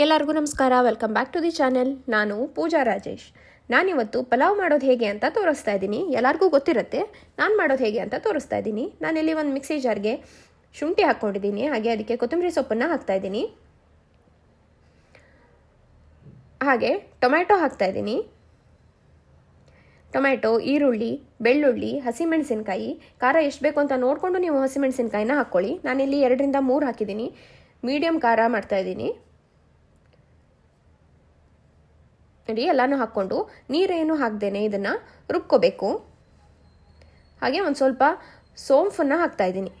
ಎಲ್ಲರಿಗೂ ನಮಸ್ಕಾರ. Welcome back to the channel ನಾನು ಪೂಜಾ ರಾಜೇಶ್. ನಾನಿವತ್ತು ಪಲಾವ್ ಮಾಡೋದು ಹೇಗೆ ಅಂತ ತೋರಿಸ್ತಾ ಇದ್ದೀನಿ. ಎಲ್ಲರಿಗೂ ಗೊತ್ತಿರುತ್ತೆ, ನಾನು ಮಾಡೋದು ಹೇಗೆ ಅಂತ ತೋರಿಸ್ತಾ ಇದ್ದೀನಿ. ನಾನಿಲ್ಲಿ ಒಂದು ಮಿಕ್ಸಿ ಜಾರ್ಗೆ ಶುಂಠಿ ಹಾಕ್ಕೊಂಡಿದ್ದೀನಿ. ಹಾಗೆ ಅದಕ್ಕೆ ಕೊತ್ತಂಬರಿ ಸೊಪ್ಪನ್ನು ಹಾಕ್ತಾ ಇದ್ದೀನಿ. ಹಾಗೆ ಟೊಮ್ಯಾಟೊ ಹಾಕ್ತಾ ಇದ್ದೀನಿ. ಟೊಮ್ಯಾಟೊ, ಈರುಳ್ಳಿ, ಬೆಳ್ಳುಳ್ಳಿ, ಹಸಿಮೆಣಸಿನ್ಕಾಯಿ, ಖಾರ ಎಷ್ಟು ಬೇಕು ಅಂತ ನೋಡಿಕೊಂಡು ನೀವು ಹಸಿಮೆಣಸಿನ್ಕಾಯಿನ ಹಾಕ್ಕೊಳ್ಳಿ ನಾನಿಲ್ಲಿ ಎರಡರಿಂದ ಮೂರು ಹಾಕಿದ್ದೀನಿ. ಮೀಡಿಯಮ್ ಖಾರ ಮಾಡ್ತಾ ಇದ್ದೀನಿ ನೋಡಿ, ಎಲ್ಲನೂ ಹಾಕ್ಕೊಂಡು ನೀರೇನು ಹಾಕ್ದೇನೆ ಇದನ್ನು ರುಬ್ಕೋಬೇಕು. ಹಾಗೆ ಒಂದು ಸ್ವಲ್ಪ ಸೋಂಫನ್ನು ಹಾಕ್ತಾ ಇದ್ದೀನಿ.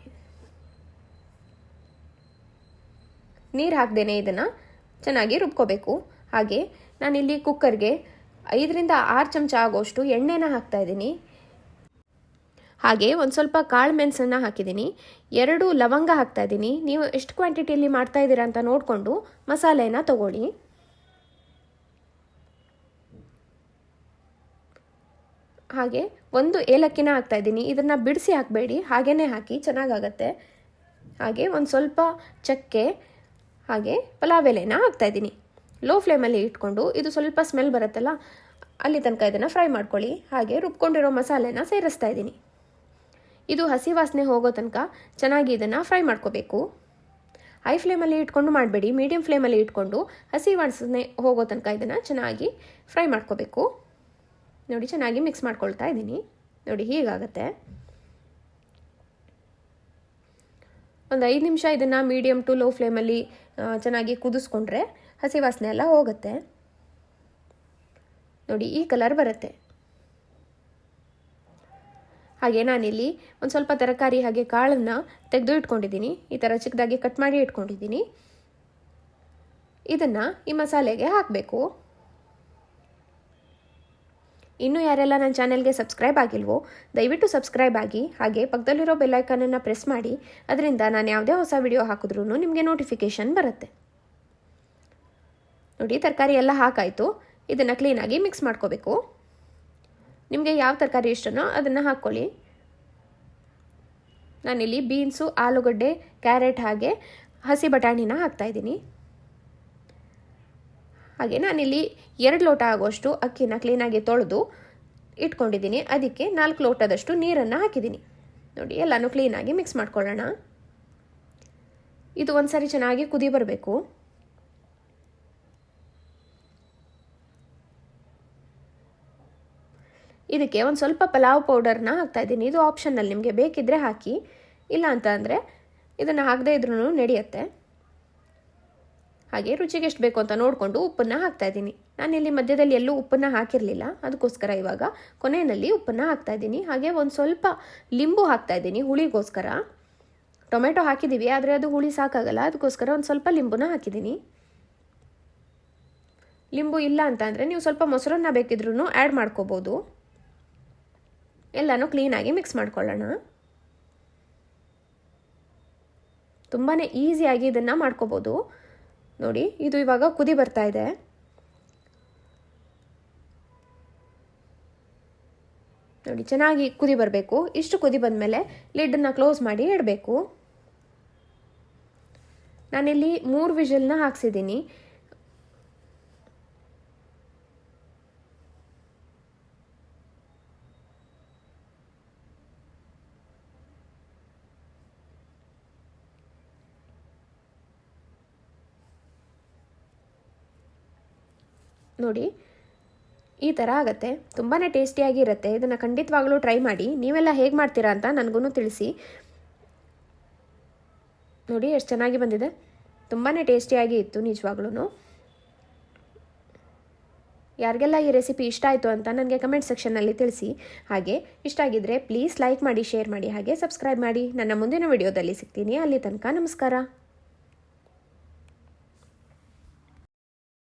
ನೀರು ಹಾಕ್ದೇನೆ ಇದನ್ನು ಚೆನ್ನಾಗಿ ರುಬ್ಕೋಬೇಕು. ಹಾಗೆ ನಾನಿಲ್ಲಿ ಕುಕ್ಕರ್ಗೆ ಐದರಿಂದ ಆರು ಚಮಚ ಆಗೋಷ್ಟು ಎಣ್ಣೆನ ಹಾಕ್ತಾ ಇದ್ದೀನಿ. ಹಾಗೆ ಒಂದು ಸ್ವಲ್ಪ ಕಾಳು ಮೆಣಸನ್ನು ಹಾಕಿದ್ದೀನಿ. ಎರಡು ಲವಂಗ ಹಾಕ್ತಾ ಇದ್ದೀನಿ. ನೀವು ಎಷ್ಟು ಕ್ವಾಂಟಿಟಿಯಲ್ಲಿ ಮಾಡ್ತಾ ಇದ್ದೀರಾ ಅಂತ ನೋಡಿಕೊಂಡು ಮಸಾಲೆನ ತಗೊಳ್ಳಿ. ಹಾಗೆ ಒಂದು ಏಲಕ್ಕಿನ ಹಾಕ್ತಾ ಇದ್ದೀನಿ. ಇದನ್ನು ಬಿಡಿಸಿ ಹಾಕಬೇಡಿ. ಹಾಗೇ ಹಾಕಿ ಚೆನ್ನಾಗಾಗತ್ತೆ. ಹಾಗೆ ಒಂದು ಸ್ವಲ್ಪ ಚಕ್ಕೆ, ಹಾಗೆ ಪಲಾವ್ ಎಲೆನ ಹಾಕ್ತಾ ಇದ್ದೀನಿ. ಲೋ ಫ್ಲೇಮಲ್ಲಿ ಇಟ್ಕೊಂಡು ಇದು ಸ್ವಲ್ಪ ಸ್ಮೆಲ್ ಬರುತ್ತಲ್ಲ, ಅಲ್ಲಿ ತನಕ ಇದನ್ನು ಫ್ರೈ ಮಾಡ್ಕೊಳ್ಳಿ. ಹಾಗೆ ರುಬ್ಕೊಂಡಿರೋ ಮಸಾಲೆನ ಸೇರಿಸ್ತಾ ಇದ್ದೀನಿ. ಇದು ಹಸಿ ವಾಸನೆ ಹೋಗೋ ತನಕ ಚೆನ್ನಾಗಿ ಇದನ್ನು ಫ್ರೈ ಮಾಡ್ಕೋಬೇಕು. ಹೈ ಫ್ಲೇಮಲ್ಲಿ ಇಟ್ಕೊಂಡು ಮಾಡಬೇಡಿ. ಮೀಡಿಯಮ್ ಫ್ಲೇಮಲ್ಲಿ ಇಟ್ಕೊಂಡು ಹಸಿ ವಾಸನೆ ಹೋಗೋ ತನಕ ಇದನ್ನು ಚೆನ್ನಾಗಿ ಫ್ರೈ ಮಾಡ್ಕೋಬೇಕು. ನೋಡಿ, ಚೆನ್ನಾಗಿ ಮಿಕ್ಸ್ ಮಾಡ್ಕೊಳ್ತಾ ಇದ್ದೀನಿ. ನೋಡಿ, ಹೀಗಾಗತ್ತೆ. ಒಂದು ಐದು ನಿಮಿಷ ಇದನ್ನು ಮೀಡಿಯಮ್ ಟು ಲೋ ಫ್ಲೇಮಲ್ಲಿ ಚೆನ್ನಾಗಿ ಕುದಿಸ್ಕೊಂಡ್ರೆ ಹಸಿ ವಾಸನೆ ಎಲ್ಲ ಹೋಗುತ್ತೆ. ನೋಡಿ, ಈ ಕಲರ್ ಬರುತ್ತೆ. ಹಾಗೆ ನಾನಿಲ್ಲಿ ಒಂದು ಸ್ವಲ್ಪ ತರಕಾರಿ ಹಾಗೆ ಕಾಳನ್ನು ತೆಗೆದು ಇಟ್ಕೊಂಡಿದ್ದೀನಿ. ಈ ಥರ ಚಿಕ್ಕದಾಗಿ ಕಟ್ ಮಾಡಿ ಇಟ್ಕೊಂಡಿದ್ದೀನಿ. ಇದನ್ನು ಈ ಮಸಾಲೆಗೆ ಹಾಕಬೇಕು. ಇನ್ನೂ ಯಾರೆಲ್ಲ ನನ್ನ ಚಾನೆಲ್ಗೆ ಸಬ್ಸ್ಕ್ರೈಬ್ ಆಗಿಲ್ವೋ, ದಯವಿಟ್ಟು ಸಬ್ಸ್ಕ್ರೈಬ್ ಆಗಿ, ಹಾಗೆ ಪಕ್ಕದಲ್ಲಿರೋ ಬೆಲ್ಲೈಕನನ್ನು ಪ್ರೆಸ್ ಮಾಡಿ, ಅದರಿಂದ ನಾನು ಯಾವುದೇ ಹೊಸ ವಿಡಿಯೋ ಹಾಕಿದ್ರೂ ನಿಮಗೆ ನೋಟಿಫಿಕೇಷನ್ ಬರುತ್ತೆ. ನೋಡಿ, ತರಕಾರಿ ಎಲ್ಲ ಹಾಕಾಯಿತು. ಇದನ್ನು ಕ್ಲೀನಾಗಿ ಮಿಕ್ಸ್ ಮಾಡ್ಕೋಬೇಕು. ನಿಮಗೆ ಯಾವ ತರಕಾರಿ ಇಷ್ಟನೋ ಅದನ್ನು ಹಾಕ್ಕೊಳ್ಳಿ. ನಾನಿಲ್ಲಿ ಬೀನ್ಸು ಆಲೂಗಡ್ಡೆ ಕ್ಯಾರೆಟ್ ಹಾಗೆ ಹಸಿ ಬಟಾಣಿನ ಹಾಕ್ತಾಯಿದ್ದೀನಿ ಹಾಗೆ ನಾನಿಲ್ಲಿ ಎರಡು ಲೋಟ ಆಗೋಷ್ಟು ಅಕ್ಕಿನ ಕ್ಲೀನಾಗಿ ತೊಳೆದು ಇಟ್ಕೊಂಡಿದ್ದೀನಿ. ಅದಕ್ಕೆ ನಾಲ್ಕು ಲೋಟದಷ್ಟು ನೀರನ್ನು ಹಾಕಿದ್ದೀನಿ. ನೋಡಿ, ಎಲ್ಲನೂ ಕ್ಲೀನಾಗಿ ಮಿಕ್ಸ್ ಮಾಡ್ಕೊಳ್ಳೋಣ. ಇದು ಒಂದು ಚೆನ್ನಾಗಿ ಕುದಿ ಬರಬೇಕು. ಇದಕ್ಕೆ ಒಂದು ಸ್ವಲ್ಪ ಪಲಾವ್ ಪೌಡರ್ನ ಹಾಕ್ತಾಯಿದ್ದೀನಿ ಇದು ಆಪ್ಷನ್ನಲ್ಲಿ ನಿಮಗೆ ಬೇಕಿದ್ದರೆ ಹಾಕಿ. ಇಲ್ಲ ಅಂತ ಅಂದರೆ ಇದನ್ನು ಹಾಕದೇ ಇದ್ರೂ ನಡೆಯುತ್ತೆ. ಹಾಗೆ ರುಚಿಗೆ ಎಷ್ಟು ಬೇಕು ಅಂತ ನೋಡಿಕೊಂಡು ಉಪ್ಪನ್ನು ಇದ್ದೀನಿ. ಇಲ್ಲಿ ಮಧ್ಯದಲ್ಲಿ ಎಲ್ಲೂ ಉಪ್ಪನ್ನು ಹಾಕಿರಲಿಲ್ಲ. ಅದಕ್ಕೋಸ್ಕರ ಇವಾಗ ಕೊನೆಯಲ್ಲಿ ಉಪ್ಪನ್ನು ಹಾಕ್ತಾ ಇದ್ದೀನಿ. ಹಾಗೆ ಒಂದು ಸ್ವಲ್ಪ ಲಿಂಬು ಹಾಕ್ತಾ ಇದ್ದೀನಿ ಹುಳಿಗೋಸ್ಕರ. ಟೊಮೆಟೊ ಹಾಕಿದ್ದೀವಿ ಆದರೆ ಅದು ಹುಳಿ ಸಾಕಾಗಲ್ಲ. ಅದಕ್ಕೋಸ್ಕರ ಒಂದು ಸ್ವಲ್ಪ ಲಿಂಬುನ ಹಾಕಿದ್ದೀನಿ ಲಿಂಬು ಇಲ್ಲ ಅಂತ ಅಂದರೆ ನೀವು ಸ್ವಲ್ಪ ಮೊಸರನ್ನ ಬೇಕಿದ್ರೂ ಆ್ಯಡ್ ಮಾಡ್ಕೋಬೋದು. ಎಲ್ಲನೂ ಕ್ಲೀನಾಗಿ ಮಿಕ್ಸ್ ಮಾಡ್ಕೊಳ್ಳೋಣ. ತುಂಬಾ ಈಸಿಯಾಗಿ ಇದನ್ನು ಮಾಡ್ಕೋಬೋದು. ನೋಡಿ, ಇದು ಇವಾಗ ಕುದಿ ಬರ್ತಾ ಇದೆ. ನೋಡಿ, ಚೆನ್ನಾಗಿ ಕುದಿ ಬರಬೇಕು. ಇಷ್ಟು ಕುದಿ ಬಂದಮೇಲೆ ಲಿಡ್ಡನ್ನು ಕ್ಲೋಸ್ ಮಾಡಿ ಇಡಬೇಕು. ನಾನಿಲ್ಲಿ ಮೂರು ವಿಷಲ್ನ ಹಾಕ್ಸಿದ್ದೀನಿ. ನೋಡಿ. ಈ ಥರ ಆಗುತ್ತೆ. ತುಂಬಾ ಟೇಸ್ಟಿಯಾಗಿರುತ್ತೆ. ಇದನ್ನು ಖಂಡಿತವಾಗಲೂ ಟ್ರೈ ಮಾಡಿ. ನೀವೆಲ್ಲ ಹೇಗೆ ಮಾಡ್ತೀರಾ ಅಂತ ನನಗೂ ತಿಳಿಸಿ. ನೋಡಿ, ಎಷ್ಟು ಚೆನ್ನಾಗಿ ಬಂದಿದೆ. ತುಂಬಾ ಟೇಸ್ಟಿಯಾಗಿ ಇತ್ತು ನಿಜವಾಗ್ಲೂ ಯಾರಿಗೆಲ್ಲ ಈ ರೆಸಿಪಿ ಇಷ್ಟ ಆಯಿತು ಅಂತ ನನಗೆ ಕಮೆಂಟ್ ಸೆಕ್ಷನ್ನಲ್ಲಿ ತಿಳಿಸಿ. ಹಾಗೆ, ಇಷ್ಟ ಆಗಿದ್ದರೆ ಪ್ಲೀಸ್ ಲೈಕ್ ಮಾಡಿ, ಶೇರ್ ಮಾಡಿ, ಹಾಗೆ ಸಬ್ಸ್ಕ್ರೈಬ್ ಮಾಡಿ. ನನ್ನ ಮುಂದಿನ ವಿಡಿಯೋದಲ್ಲಿ ಸಿಗ್ತೀನಿ. ಅಲ್ಲಿ ತನಕ ನಮಸ್ಕಾರ.